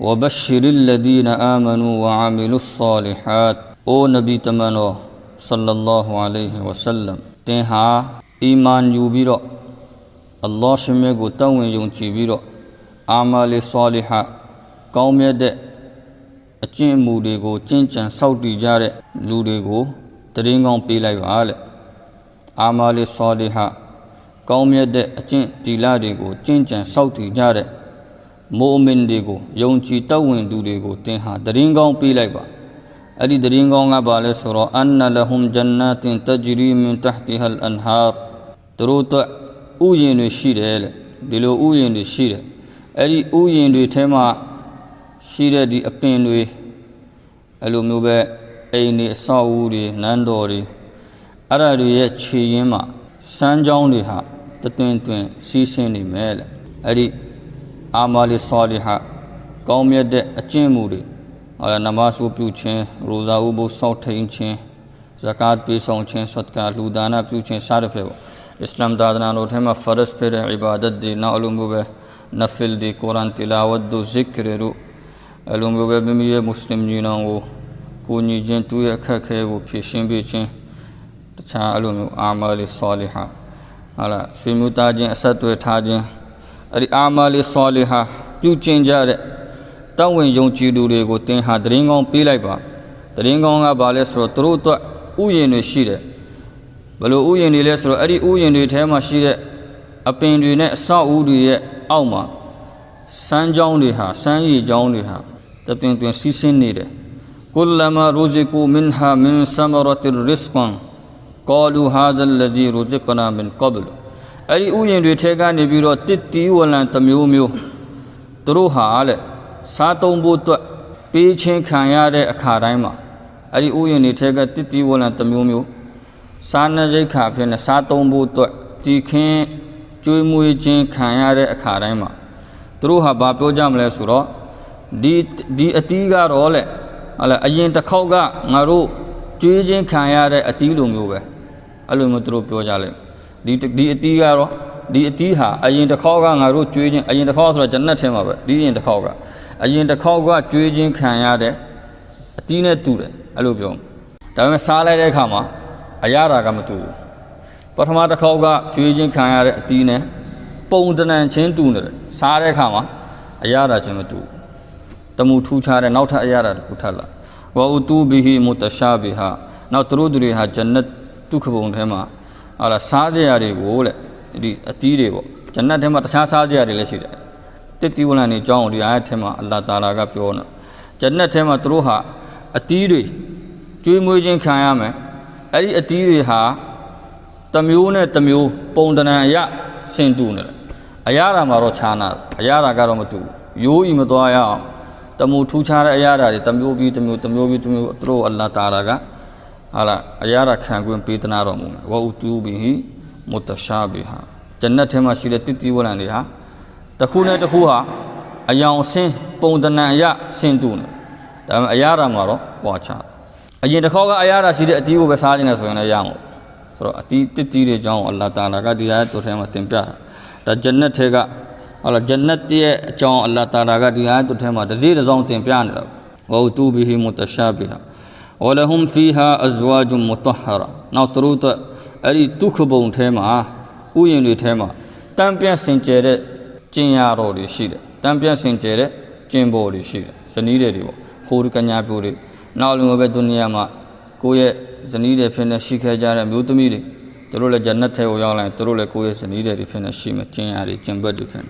وبشر الذين آمنوا وعملوا الصالحات او نبیတမန်တော်ဆလ္လာလာဟူအလိုင်ဟီဝဆလမ်တင်ဟာအီမန်ယူပြီးတော့အလ္လာဟ်ရှင်မြတ်ကိုတောင်းဝင်ယုံကြည်ပြီးတော့အာမလီဆာလီဟာကောင်းမြတ်တဲ့အကျင့်အမူတွေကိုကျင့်ကြံစောင့်တည်ကြတဲ့လူတွေကိုတရင်ကောင်းပေးလိုက်ပါလေအာမလီဆာလီဟာကောင်းမြတ်တဲ့အကျင့်တီလာတွေကိုကျင့်ကြံစောင့်တည်ကြတဲ့ မိုမင်တွေကိုယုံကြည်တောက်ဝင်သူတွေကိုတင်ဟာတရင်ကောင်းပေးလိုက်ပါအဲ့ဒီတရင်ကောင်းကဘာလဲဆိုတော့အန်နလဟွမ်ဂျန်နာတင်တဂျရီမင်တဟ်တီဟ်အန်ဟာသူတို့အတွက်ဥယျာဉ်တွေရှိတယ်လေဒီလိုဥယျာဉ်တွေရှိတယ်အဲ့ဒီဥယျာဉ်တွေထဲမှာရှိတဲ့ဒီအပင်တွေအဲ့လိုမျိုးပဲအိမ်တွေအဆောက်အဦတွေနန်းတော်တွေအဲ့ဒါတွေရဲ့ခြေရင်းမှာစမ်းကြောင်းတွေဟာတတွင်တွင်စီးဆင်းနေမယ်လေအဲ့ဒီ အာမာလီဆာလီဟာကောင်းမြတ်တဲ့အကျင့်မှုတွေဟောနမတ်စုပြုခြင်းရိုဇာဥပုစောင့်ထိန်ခြင်းဇကာတ်ပေးဆောင်ခြင်းဆတ်ကာလူဒါနပြုခြင်းစသဖြင့်ပေါ့အစ္စလာမ်သာသနာတော်ထဲမှာဖရစ်ဖြစ်တဲ့ အဲ့ဒီအာမလီဆောလီဟာပြုကျင့်ကြတဲ့တောင်းဝင်ယုံကြည်သူတွေကိုသင်ဟာတရင်ကောင်းပေးလိုက်ပါတရင်ကောင်းကဘာလဲဆိုတော့သူတို့အတွက်ဥယျာဉ်တွေရှိတယ်ဘလို့ဥယျာဉ်တွေလဲဆိုတော့အဲ့ဒီဥယျာဉ်တွေထဲမှာရှိတဲ့အပင်တွေနဲ့အဆောက်အဦတွေရဲ့အောက်မှာစမ်းကြောင်းတွေဟာစမ်းရည်ကြောင်းတွေဟာတတွင်တွင်စီးဆင်းနေတယ်ကုလမရူဇီကူမင်ဟာမင်ဆမရတ်ရစ်ကွန်ကောလူဟာဇလ်လဇီရူဇီကနာမင်ကဘလူ အဲ့ဒီဥယျာဉ်တွေထဲကနေပြီးတော့တစ်တီဝလံတစ်မျိုးမျိုးသူတို့ဟာလေစားသုံးဖို့အတွက်ပေးချင်းခံရတဲ့အခါတိုင်းမှာအဲ့ဒီဥယျာဉ်တွေထဲကတစ်တီဝလံတစ်မျိုးမျိုးစားနရိတ်ခါဖြစ်နေစားသုံးဖို့အတွက်တီခင်းကျွေးမွေးခြင်းခံရတဲ့အခါတိုင်းမှာသူတို့ဟာဘာပြောကြမလဲဆိုတော့ဒီဒီအတီးကတော့လေဟလာအရင်တစ်ခေါက်ကငါတို့ကျွေးခြင်းခံရတဲ့အတီးလိုမျိုးပဲအဲ့လိုမျိုးသူတို့ပြောကြလိမ့် ဒီဒီအတီးကတော့ဒီအတီးဟာအရင်တစ်ခေါက်ကငါတို့ကျွေးခြင်းအရင်တစ်ခေါက်ဆိုတော့ဂျန်နတ်ထဲမှာပဲဒီရင်တစ်ခေါက်ကအရင်တစ်ခေါက်ကကျွေးခြင်းခံရတဲ့အတီးနဲ့တူတယ်အဲ့လိုပြောဒါပေမဲ့စားလိုက်တဲ့အခါမှာအရသာကမတူဘူးပထမတစ်ခေါက်ကကျွေးခြင်းခံရတဲ့အတီးနဲ့ပုံတဏံချင်းတူနေတယ်စားတဲ့အခါမှာအရသာချင်းမတူတမှုထူးခြားတဲ့နောက်ထပ်အရသာတစ်ခုထပ်လာဝဥတူဘီဟီမုတရှာဘီဟာနောက်သူတို့တွေဟာဂျန်နတ်ဒုက္ခဘုံထဲမှာ ဟာလာစားကြရတွေကိုတဲ့ဒီအတီးတွေပေါ့ဂျန်နတ်ထဲမှာတခြားစားကြရတွေလည်းရှိတယ်တစ်တီဝလန်နေအကြောင်းဒီအာယတ်ထဲမှာအလ္လာဟ်တာလာကပြောနေဂျန်နတ်ထဲမှာသူတို့ဟာအတီးတွေကျွေးမွေးခြင်းခံရမယ်အဲ့ဒီအတီးတွေဟာတမျိုးနဲ့တမျိုးပုံတဏံအရဆင်တူနေတယ်အရာတာမှာတော့ခြားနာအရာတာကတော့မတူရိုးဤမသွားရအောင်တမူထူးခြားတဲ့အရာတာတွေတမျိုးပြီးတမျိုးတမျိုးပြီးတမျိုးသူတို့အလ္လာဟ်တာလာက ဟာလာအရာတာခံခွင့်ပေးတနာတော်မူမယ်ဝဥတူဘီဟီမုတရှာဘီဟာဂျန်နတ်ထဲမှာရှိတဲ့တိတိဝလန်တွေဟာတစ်ခုနဲ့တစ်ခုဟာအယောင်ဆင်းပုံတဏံအရဆင်းတူနေဒါပေမဲ့အရာတာမှာတော့ပွားချအရင်တစ်ခေါက်ကအရာတာရှိတဲ့အတီးကိုပဲစားခြင်းနဲ့ဆိုရင်လည်းရအောင်ဆိုတော့အတီးတိတိတွေကြောင်းအလ္လာဟ်တာလာကဒီဟာတို့ထဲမှာတင်ပြတာဒါဂျန်နတ်ထဲကဟောလာဂျန်နတ်ရဲ့အကြောင်းအလ္လာဟ်တာလာကဒီဟာတို့ထဲမှာတစည်းတစ်စောင်းတင်ပြနေတာဝဥတူဘီဟီမုတရှာဘီဟာ ဝလဟွမ်ဖီဟာအဇဝါဂျုမုတဟရာနောက်သူတို့အတွက်အဲ့ဒီဒုက္ခဘုံထဲမှာဥယျာဉ်တွေထဲမှာတံပြန့်စင်ကြယ်တဲ့ကျင်ရတော်တွေရှိတယ်တံပြန့်စင်ကြယ်တဲ့ကျင်ပေါ်တွေရှိတယ်ဇနီးတွေတွေပေါ့ခိုးကညာပြိုတွေနောက်လူမပဲဒုနီယာမှာကိုယ့်ရဲ့ဇနီးတွေဖြစ်နေရှိခဲ့ကြတဲ့မျိုးသမီးတွေသူတို့လည်းဂျန်နတ်ထဲကိုရောက်လာရင်သူတို့လည်းကိုယ့်ရဲ့ဇနီးတွေဖြစ်နေရှိမယ်ကျင်ရတွေကျင်ဘက်တွေဖြစ်နေ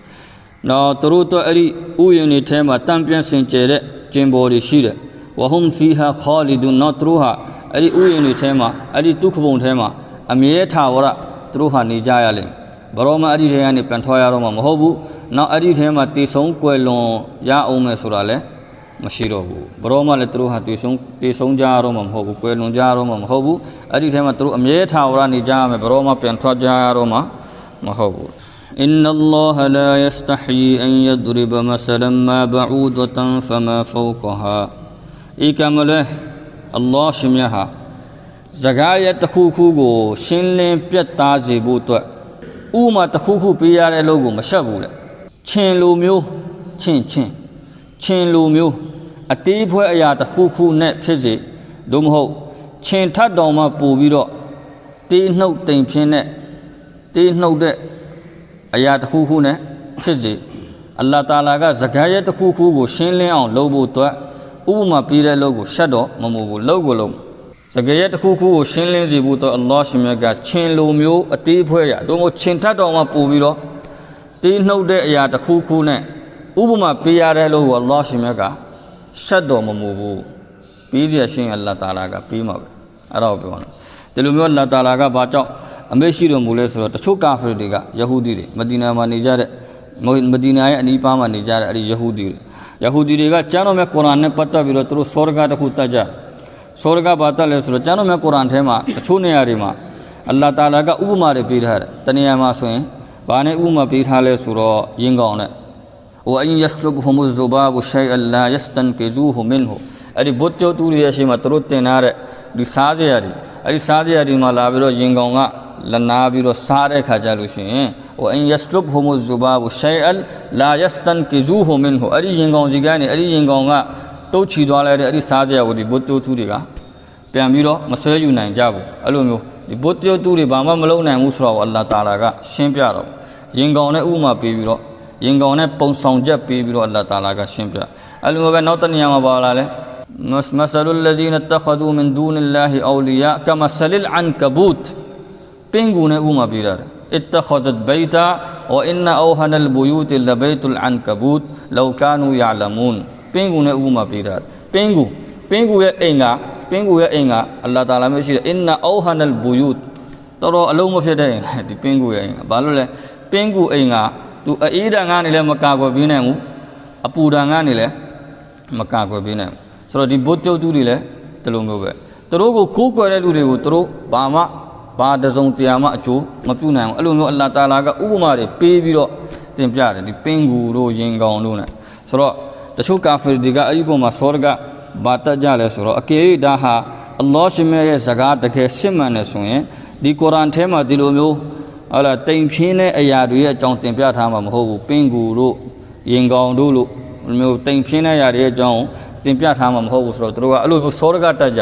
နောက်သူတို့တော့အဲ့ဒီဥယျာဉ်တွေထဲမှာတံပြန့်စင်ကြယ်တဲ့ကျင်ပေါ်တွေရှိတယ် ဝဟွမ်ဖီဟာခါလီဒူနောက်သူတို့ဟာအဲ့ဒီဥယျာဉ်တွေထဲမှာအဲ့ဒီဒုက္ခဘုံထဲမှာအမြဲထာဝရသူတို့ဟာနေကြရလိမ့်ဘရောမအဲ့ဒီထဲကနေပြန်ထွက်ရတော့မှာမဟုတ်ဘူးနောက်အဲ့ဒီထဲမှာတည်ဆုံးကွယ်လွန်ရအောင်မယ်ဆိုတာလည်းမရှိတော့ဘူးဘရောမလည်းသူတို့ဟာတည်ဆုံးတည်ဆုံးကြရတော့မှာမဟုတ်ဘူးကွယ်လွန်ကြရတော့မှာမဟုတ်ဘူးအဲ့ဒီထဲမှာသူတို့အမြဲထာဝရနေကြရမယ်ဘရောမပြန်ထွက်ကြရတော့မှာမဟုတ်ဘူး إن الله لا يستحيي أن يضرب مثلا ما بعوضة فما فوقها ဤကမလဲအလ္လာဟ်ရှင်မြတ်ဟာဇကားရဲ့တစ်ခုခုကို ရှင်းလင်းပြတ်သားစေဖို့အတွက်ဥမာတစ်ခုခုပေးရတဲ့လို့ကိုမရှက်ဘူးလေချင်းလိုမျိုးချင်းချင်းချင်းလူမျိုးအတေးဖွဲအရာတစ်ခုခုနဲ့ဖြစ်စေသို့မဟုတ်ချင်းထတ်တော်မှပို့ပြီးတော့တေးနှုတ်တိမ်ဖြင်းတဲ့တေးနှုတ်တဲ့အရာတစ်ခုခုနဲ့ဖြစ်စေအလ္လာဟ်တာလာကဇကာရဲ့တစ်ခုခုကိုရှင်းလင်းအောင်လုပ်ဖို့အတွက် ဥပမာပေးတဲ့လုပ်ကိုရှက်တော့မမို့ဘူးလုပ်ကိုလုပ်ဇကာရဲ့တစ်ခုခုကိုရှင်းလင်းစေဖို့အတွက်အလ္လာဟ်ရှင်မြတ်ကချင်းလူမျိုးအတေးဖွဲရတို့မို့ချင်းထတ်တော်မှပို့ပြီးတော့တေးနှုတ်တဲ့အရာတစ်ခုခုနဲ့ဥပမာပေးရတဲ့လို့ကိုအလ္လာဟ်ရှင်မြတ်ကရှက်တော်မမူဘူးပြီးရရှင်အလ္လာဟ်တာလာကပြီးမှာပဲအဲ့ဒါကိုပြောတာဒီလိုမျိုးအလ္လာဟ်တာလာကဘာကြောင့်အမေရှိတော်မူလဲဆိုတော့တချို့ကာဖီတွေကယဟူဒီတွေမဒီနာမှာနေကြတဲ့မဒီနာရဲ့အနီးပါးမှာနေကြတဲ့အဲ့ဒီယဟူဒီတွေ ယဟူဒီတွေကကျမ်းတော်မြတ်ကုရ်အာန်နဲ့ပတ်သက်ပြီးတော့သူတို့စောရကတစ်ခုတတ်ကြစောရကဘာတက်လဲဆိုတော့ကျမ်းတော်မြတ်ကုရ်အာန်ထဲမှာတချို့နေရာတွေမှာအလ္လာဟ်တာလာကဥပမာတွေပေးထားတယ်တနေရာမှာဆိုရင်ဘာနဲ့ဥပမာပေးထားလဲဆိုတော့ယင်းကောင်နဲ့ဝအင်ယက်လဘဟူမဇူဘာဘရှိုင်အလာယက်စတန်ကီဇူဟူမင်ဟူအဲ့ဒီဘုတ်ကျော်သူတွေရဲ့ရှေ့မှာသူတို့တင်ထားတဲ့ဒီစားစရာတွေအဲ့ဒီစားစရာတွေမှာလာပြီးတော့ယင်ကောင်ကလနာပြီးတော့စားတဲ့ခါကြလို့ရှိရင် وأن يسلبهم الذباب شيئا لا يستنقذوه منه အဲ့ဒီရင်ကောင်စီကနေအဲ့ဒီရင်ကောင်ကတုတ်ချီသွားလိုက်တဲ့အဲ့ဒီစားစရာကိုဒီဘုတ်ကျော်သူတွေကပြန်ပြီးတော့မဆွဲယူနိုင်ကြဘူးအဲ့လိုမျိုးဒီဘုတ်ကျော်သူတွေဘာမှမလုပ်နိုင်ဘူးဆိုတော့အလ္လာဟ်တာလာကရှင်းပြတော့ရင်ကောင်နဲ့ဥမာပေးပြီးတော့ရင်ကောင်နဲ့ပုံဆောင်ချက်ပေးပြီးတော့အလ္လာဟ်တာလာကရှင်းပြအဲ့လိုပဲနောက်တနေရာမှာပါလာလဲမဆလလ်လဇီနတခဇူမင်ဒူနလာဟီအောလီယာကမဆလလ်အန်ကဘူတ်ပင်ကူနဲ့ဥမာပေးတာ اتخذت بيتا وان اوهن البيوت لبيت العنكبوت لو كانوا يعلمون ပင်ကူနဲ့ဥမာပေးတာပင်ကူပင်ကူရဲ့အိမ်ကပင်ကူရဲ့အိမ်ကအလ္လာဟ်တာလာမျိုးရှိတယ် inna awhanal buyut တော်တော်အလုံးမဖြစ်တဲ့အိမ်ဒီပင်ကူရဲ့အိမ်ကဘာလို့လဲပင်ကူအိမ်ကသူအေးတန်ကနေလည်းမကာကွယ်ပေးနိုင်ဘူးအပူတန်ကနေလည်းမကာကွယ်ပေးနိုင်ဘူးဆိုတော့ဒီဘုတ်တုတ်တူတွေလည်းဒီလိုမျိုးပဲသူတို့ကိုကိုးကွယ်တဲ့လူတွေကိုသူတို့ဘာမှ ဘာတစုံတရာမှအကျိုးမပြုနိုင်ဘူးအဲ့လိုမျိုးအလ္လာဟ်တာလာကဥပမာတွေပေးပြီးတော့တင်ပြတယ်ဒီပင်ကူတို့ရင်ကောင်တို့ ਨੇ ဆိုတော့တချို့ကာဖီတွေကအဲ့ဒီပုံမှာစောရကဘာတတ်ကြလဲဆိုတော့အကယ်၍ဒါဟာအလ္လာဟ်ရှင်ရဲ့ဇကာတကယ်စစ်မှန်တယ်ဆိုရင်ဒီကုရ်အာန်ထဲမှာဒီလိုမျိုးဟာလာတိမ်ဖြင်းတဲ့အရာတွေရဲ့အကြောင်းတင်ပြထားမှာမဟုတ်ဘူးပင်ကူတို့ရင်ကောင်တို့လို့မျိုးတိမ်ဖြင်းတဲ့အရာတွေရဲ့အကြောင်းတင်ပြထားမှာမဟုတ်ဘူးဆိုတော့တို့ကအဲ့လိုမျိုးစောရကတတ်ကြ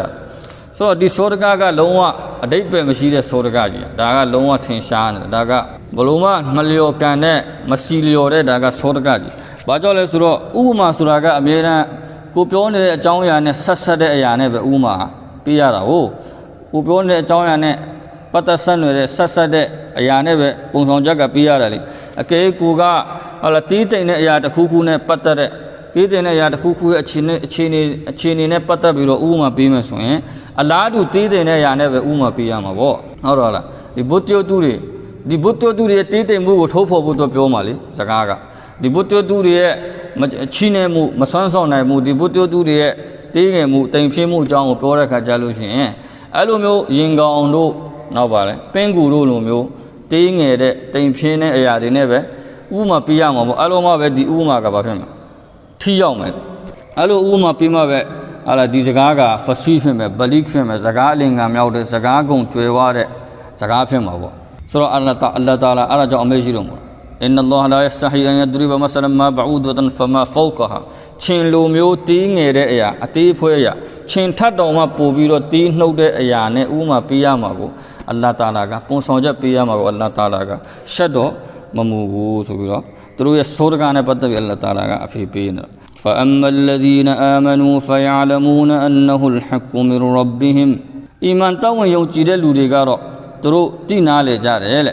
ဆိုတော့ဒီစောရကကလုံးဝအတိတ်ပဲမရှိတဲ့စောရကကြီးဒါကလုံးဝထင်ရှားနေတယ်ဒါကဘလို့မှမလျော်ကန်တဲ့မစီလျော်တဲ့ဒါကစောရကကြီးဘာကြောင့်လဲဆိုတော့ဥပမာဆိုတာကအမြဲတမ်းကိုပြောနေတဲ့အကြောင်းအရာနဲ့ဆက်ဆက်တဲ့အရာနဲ့ပဲဥပမာပြရတာဟုတ်ကိုပြောနေတဲ့အကြောင်းအရာနဲ့ပတ်သက်ဆက်နွယ်တဲ့ဆက်ဆက်တဲ့အရာနဲ့ပဲပုံဆောင်ချက်ကပြရတယ်လေအကဲကိုကဟလာတီးတိမ်တဲ့အရာတစ်ခုခုနဲ့ပတ်သက်တဲ့တီးတိမ်တဲ့အရာတစ်ခုခုရဲ့အခြေအနေအခြေအနေအခြေအနေနဲ့ပတ်သက်ပြီးတော့ဥပမာပေးမယ်ဆိုရင် အလားတူတီးတိမ်တဲ့အရာနဲ့ပဲဥပမာပေးရမှာပေါ့ဟုတ်တော့လားဒီဘုတ်တျောတူတွေဒီဘုတ်တျောတူတွေတီးတိမ်မှုကိုထိုးဖော်ဖို့တော့ပြောမှာလေစကားကဒီဘုတ်တျောတူတွေရဲ့ချီးနေမှုမဆွမ်းဆောင်နိုင်မှုဒီဘုတ်တျောတူတွေရဲ့တေးငယ်မှုတိမ်ဖြင်းမှုအကြောင်းကိုပြောတဲ့ခါကြလို့ရှိရင်အဲ့လိုမျိုးရင်ကောင်တို့နောက်ပါလဲပင်ကူတို့လိုမျိုးတေးငယ်တဲ့တိမ်ဖြင်းတဲ့အရာတွေနဲ့ပဲဥပမာပြရမှာပေါ့အဲ့လိုမှပဲဒီဥပမာကဘာဖြစ်မှာထီရောက်မယ်အဲ့လိုဥပမာပြမှပဲ ဟာလာဒီစကားကဖစီဖြစ်မယ်ဗလိဖြစ်မယ်စကားအလင်္ကာမြောက်တဲ့စကားကုံကျွယ်ဝတဲ့စကားဖြစ်မှာပေါ့ဆိုတော့အလ္လာဟ်အလ္လာဟ်တာလာအဲ့ဒါကြောင့်အမေရှိတော်မူအင်နလာလာယစဟီအန်ယဒရီဘမဆလမ်မာဘအူဒတန်ဖမာဖောကဟာချင်းလိုမျိုးတီးငယ်တဲ့အရာအသေးဖွဲအရာချင်းထတ်တော်မှပို့ပြီးတော့တီးနှုတ်တဲ့အရာနဲ့ဥမာပေးရမှာကိုအလ္လာဟ်တာလာကပုံဆောင်ချက်ပေးရမှာကိုအလ္လာဟ်တာလာကရှက်တော့မမူဘူးဆိုပြီးတော့သူတို့ရဲ့စိုးရကနဲ့ပတ်သက်ပြီးအလ္လာဟ်တာလာကအဖေပေးနေတာ فأما الذين آمنوا فيعلمون أنه الحق من ربهم အီမန်တောင်းဝင်ယုံကြည်တဲ့လူတွေကတော့သူတို့တည်နာလေကြတယ်လေ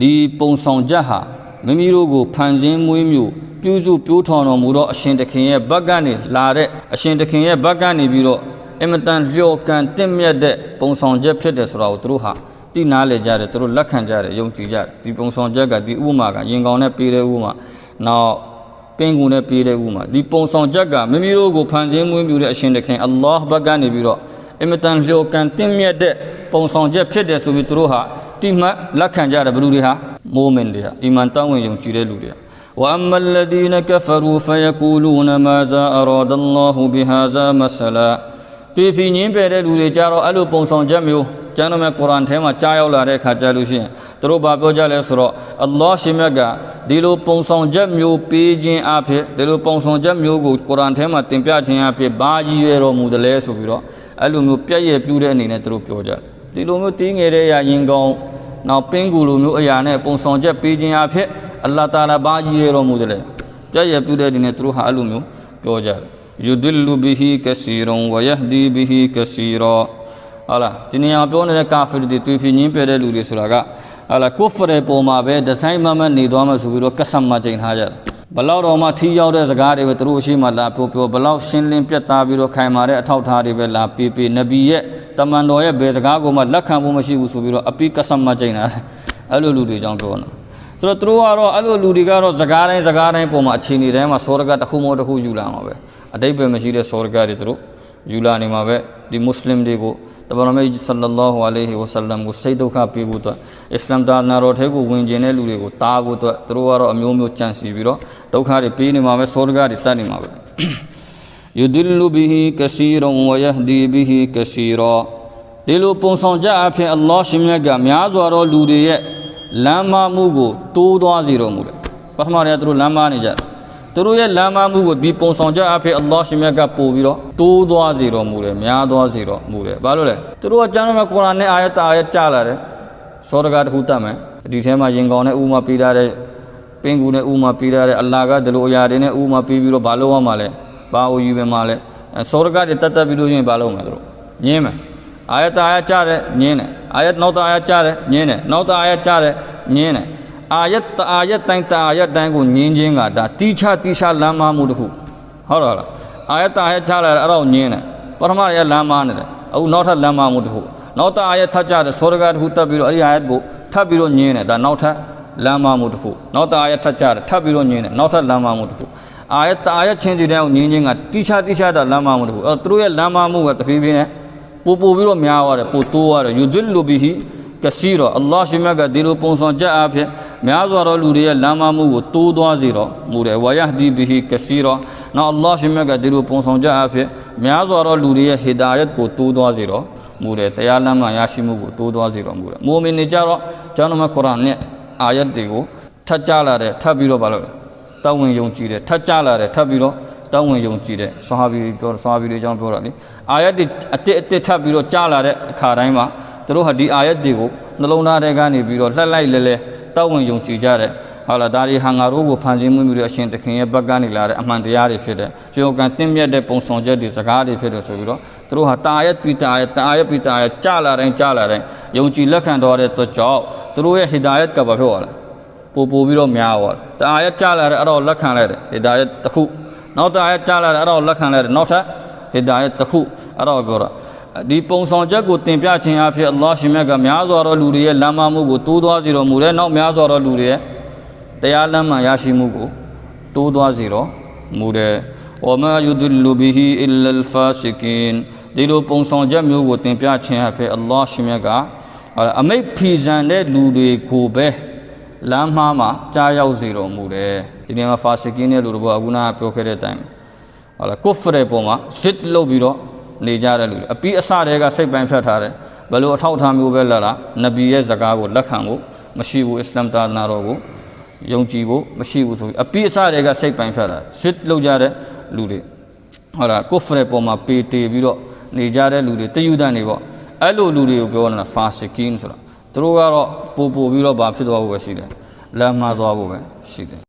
ဒီပုံဆောင်ချက်ဟာမိမိတို့ကိုဖန်ဆင်းမွေးမြူပြုစုပြိုးထောင်တော်မူသောအရှင်တခင်ရဲ့ဘက်ကနေလာတဲ့အရှင်တခင်ရဲ့ဘက်ကနေပြီးတော့အင်မတန်လျော်ကန်တင့်မြတ်တဲ့ပုံဆောင်ချက်ဖြစ်တယ်ဆိုတာကိုသူတို့ဟာတိနာလေကြတယ်သူတို့လက်ခံကြတယ်ယုံကြည်ကြတယ်ဒီပုံဆောင်ချက်ကဒီဥပမာကရင်ကောင်နဲ့ပေးတဲ့ဥပမာနောက် ပင်ကူနဲ့ပေးတဲ့ဥပမာဒီပုံဆောင်ချက်ကမိမိတို့ကိုဖန်ဆင်းမွေးမြူတဲ့အရှင်တခင်အလ္လာဟ်ဘက်ကနေပြီးတော့အင်မတန်လျော်ကန်တင့်မြတ်တဲ့ပုံဆောင်ချက်ဖြစ်တယ်ဆိုပြီးသူတို့ဟာတိမှတ်လက်ခံကြတယ်ဘယ်သူတွေဟာမိုးမင်တွေဟာအီမန်တောင်းဝင်ယုံကြည်တဲ့လူတွေဟာ وأما الذين كفروا فيقولون ماذا أراد الله بهذا مثلا တွေ့ဖြစ်ငင်းပယ်တဲ့လူတွေကြတော့အဲ့လိုပုံဆောင်ချက်မျိုးကျမ်းတော်မြတ်ကုရ်အာန်ထဲမှာကြားရောက်လာတဲ့အခါကျလို့ရှိရင်သူတို့ဘာပြောကြလဲဆိုတော့အလ္လာဟ်ရှင်မြတ်ကဒီလိုပုံဆောင်ချက်မျိုးပေးခြင်းအဖြစ်ဒီလိုပုံဆောင်ချက်မျိုးကိုကုရ်အာန်ထဲမှာတင်ပြခြင်းအဖြစ်ဘာကြီးရွယ်တော်မူတယ်လဲဆိုပြီးတော့အဲ့လိုမျိုးပြည့်ရဲ့ပြူတဲ့အနေနဲ့သူတို့ပြောကြတယ်ဒီလိုမျိုးတင်းငယ်တဲ့အရာရင်ကောင်းနောက်ပင်းကူလိုမျိုးအရာနဲ့ပုံဆောင်ချက်ပေးခြင်းအဖြစ်အလ္လာဟ်တာလာဘာကြီးရွယ်တော်မူတယ်လဲပြည့်ရဲ့ပြူတဲ့အနေနဲ့သူတို့ဟာအဲ့လိုမျိုးပြောကြတယ် ယူဒလ်လူဘီဟီကစီရွန်ဝယဟဒီဘီဟီကစီရာဟာလားဒီနေရာပြောနေတဲ့ကာဖီတွေတွေ့ဖြစ်ညင်းပြတဲ့လူတွေဆိုတာကဟာလားကုဖရပေါ်မှာပဲဒီဇိုင်းမမနေသွားမှဆိုပြီးတော့ကဆမ်မချိန်ထားကြတယ်ဘလောက်တော့မှထီးရောက်တဲ့စကားတွေပဲသူတို့အရှိမလာပြောပြောဘလောက်ရှင်းလင်းပြတ်သားပြီးတော့ခိုင်မာတဲ့အထောက်အထားတွေပဲလာပေပေနဗီရဲ့တမန်တော်ရဲ့ဘယ်စကားကိုမှလက်ခံဖို့မရှိဘူးဆိုပြီးတော့အပိကဆမ်မချိန်တာအဲ့လိုလူတွေကြောင့်ပြောနေတာဆိုတော့သူတို့ကတော့အဲ့လိုလူတွေကတော့စကားတိုင်းစကားတိုင်းပုံမှာအခြေအနေတိုင်းမှာစောရကတစ်ခုမို့တစ်ခုယူလာမှာပဲ အတိတ်ပဲမရှိတဲ့စောရကတွေသူတို့ယူလာနေမှာပဲဒီမွတ်စလင်တွေကိုတပရမေဆလလောဟူအလိုင်ဟီဝဆလမ်ကိုစိတ်ဒုက္ခပေးဖို့အတွက်အစ္စလာမ်သားနာတော်ထဲကိုဝင်ကျင်တဲ့လူတွေကိုတားဖို့အတွက်သူတို့ကတော့အမျိုးမျိုးကြံစီပြီးတော့ဒုက္ခတွေပေးနေမှာပဲစောရကတွေတတ်နေမှာပဲ يدل به كثيرا ويهدي به كثيرا ဒီလိုပုံဆောင်ကြအဖြစ်အလ္လာဟ်ရှင်မြတ်ကများစွာသောလူတွေရဲ့လမ်းမမှုကိုတိုးသွားစေတော်မူတယ်ပထမတည်းကသူတို့လမ်းမနေကြတယ် သူတို့ရဲ့လမ်းမမှုကိုဒီပုံဆောင်ကြအဖြစ်အလ္လာဟ်ရှင်မြတ်ကပို့ပြီးတော့တိုးသွားစေတော်မူတယ်များသွားစေတော်မူတယ်ဘာလို့လဲသူတို့ကကျမ်းတော်မှာကုရ်အာန်နဲ့အာယတ်တာအာယတ်ကြားလာတယ်စောရကတစ်ခုတတ်မယ်ဒီထဲမှာရင်ကောင်နဲ့ဥမာပေးထားတဲ့ပင်ကူနဲ့ဥမာပေးထားတဲ့အလ္လာဟ်ကဒီလိုအရာတွေနဲ့ဥမာပေးပြီးတော့ဘာလို့ရမှာလဲဘာအိုယူပဲမှာလဲအဲစောရကတွေတတ်တတ်ပြီးလို့ရှိရင်ဘာလုပ်မလဲသူတို့ညင်းမယ်အာယတ်တာအာယတ်ကြားတယ်ညင်းတယ်အာယတ်နောက်တာအာယတ်ကြားတယ်ညင်းတယ်နောက်တာအာယတ်ကြားတယ်ညင်းတယ် အာယတ်တအာယတ်တိုင်းတအာယတ်တိုင်းကိုညင်းခြင်းကဒါတိချတိချလမ်းမမှုတစ်ခုဟုတ်တော့လားအာယတ်တာအာယတ်ကြားလာတယ်အဲ့ဒါကိုညင်းတယ်ပထမရလမ်းမနေတယ်အခုနောက်ထပ်လမ်းမမှုတစ်ခုနောက်တာအာယတ်ထပ်ကြားတယ်စောရကတစ်ခုတက်ပြီးတော့အဲ့ဒီအာယတ်ကိုထပ်ပြီးတော့ညင်းတယ်ဒါနောက်ထပ်လမ်းမမှုတစ်ခုနောက်တာအာယတ်ထပ်ကြားတယ်ထပ်ပြီးတော့ညင်းတယ်နောက်ထပ်လမ်းမမှုတစ်ခုအာယတ်တာအာယတ်ချင်းစီတဲ့ကိုညင်းခြင်းကတိချတိချတာလမ်းမမှုတစ်ခုအဲ့သူတို့ရဲ့လမ်းမမှုကတဖြည်းဖြည်းနဲ့ပို့ပို့ပြီးတော့များသွားတယ်ပို့တိုးသွားတယ်ယူဒလ်လူဘီဟီ ကစီရောအလ္လာဟ်ရှင်မြတ်ကဒီလိုပုံဆောင်ချက်အဖြစ်များစွာသောလူတွေရဲ့လမ်းမမှုကိုတိုးသွားစေတော့မူတယ်ဝါယဟဒီဘီဟီကစီရောနောက်အလ္လာဟ်ရှင်မြတ်ကဒီလိုပုံဆောင်ချက်အဖြစ်များစွာသောလူတွေရဲ့ဟီဒါယတ်ကိုတိုးသွားစေတော့မူတယ်တရားလမ်းမှရရှိမှုကိုတိုးသွားစေတော့မူတယ်မိုမင်တွေကြတော့ကျွန်တော်မှာကုရ်အာန်နဲ့အာယတ်တွေကိုထပ်ကြားလာတဲ့ထပ်ပြီးတော့ဘာလို့လဲတောင်းဝင်ယုံကြည်တယ်ထပ်ကြားလာတယ်ထပ်ပြီးတော့တောင်းဝင်ယုံကြည်တဲ့ဆဟာဘီပြောဆဟာဘီတွေအကြောင်းပြောတာလေအာယတ်တွေအတစ်အတစ်ထပ်ပြီးတော့ကြားလာတဲ့အခါတိုင်းမှာ သူတို့ဟာဒီအာယတ်တွေကိုနှလုံးသားထဲကနေပြီးတော့လှက်လိုက်လဲလဲတောင်းဝင်ယုံကြည်ကြတဲ့ဟာလာဒါတွေဟာငါတို့ကိုဖန်ဆင်းမှုမျိုးတွေအရှင်တခင်ရဲ့ဘက်ကနေလာတဲ့အမှန်တရားတွေဖြစ်တယ်။ပြောကံတင့်မြတ်တဲ့ပုံဆောင်ချက်တွေစကားတွေဖြစ်တယ်ဆိုပြီးတော့သူတို့ဟာတာယတ်ပိတာယတ်တာယတ်ပိတာယတ်ကြားလာတိုင်းကြားလာတိုင်းယုံကြည်လက်ခံတော်တဲ့အတွက်ကြောင့်သူတို့ရဲ့ဟီဒါယတ်ကဘာဖြစ်သွားလဲ။ပို့ပို့ပြီးတော့များသွားတယ်။တာယတ်ကြားလာတဲ့အဲ့တော့လက်ခံလိုက်တယ်ဟီဒါယတ်တစ်ခုနောက်တာယတ်ကြားလာတဲ့အဲ့တော့လက်ခံလိုက်တယ်နောက်ထပ်ဟီဒါယတ်တစ်ခုအဲ့တော့ပြောတာ ဒီပုံဆောင်ချက်ကိုတင်ပြခြင်းအဖြစ်အလ္လာဟ်ရှင်မြတ်ကများစွာသောလူတွေရဲ့လမ်းမမှုကိုတိုးသွားစေတော်မူတယ်နောက်များစွာသောလူတွေရဲ့တရားလမ်းမှရရှိမှုကိုတိုးသွားစေတော်မူတယ်ဝမာယူဒလ်ဘီဟီအီလလ်ဖာဆီကင်ဒီလိုပုံဆောင်ချက်မျိုးကိုတင်ပြခြင်းအဖြစ်အလ္လာဟ်ရှင်မြတ်ကအမိတ်ဖီဇန်တဲ့လူတွေကိုပဲလမ်းမှားမှာကြားရောက်စေတော်မူတယ်ဒီနေရာမှာဖာဆီကင်တဲ့လူတို့ကအခုနကပြောခဲ့တဲ့အတိုင်းဟုတ်လားကုဖရပေါ်မှာဇစ်လုပ်ပြီးတော့ နေကြတဲ့လူတွေအပြီးအစတည်းကစိတ်ပိုင်းဖြတ်ထားတယ်ဘယ်လိုအထောက်အထားမျိုးပဲလာလာနဗီရဲ့ဇကားကိုလက်ခံဖို့မရှိဘူးအစ္စလာမ်သာသနာတော်ကိုယုံကြည်ဖို့မရှိဘူးဆိုပြီးအပြီးအစတည်းကစိတ်ပိုင်းဖြတ်တာစစ်လုပ်ကြတဲ့လူတွေဟုတ်လားကုဖရပေါ်မှာပေတေပြီးတော့နေကြတဲ့လူတွေတယူဒန်တွေပေါ့အဲ့လိုလူတွေကိုပြောနေတာဖာစကင်းဆိုတာသူတို့ကတော့ပို့ပို့ပြီးတော့ဘာဖြစ်သွားဖို့ပဲရှိတယ်လမ်းမှားသွားဖို့ပဲရှိတယ်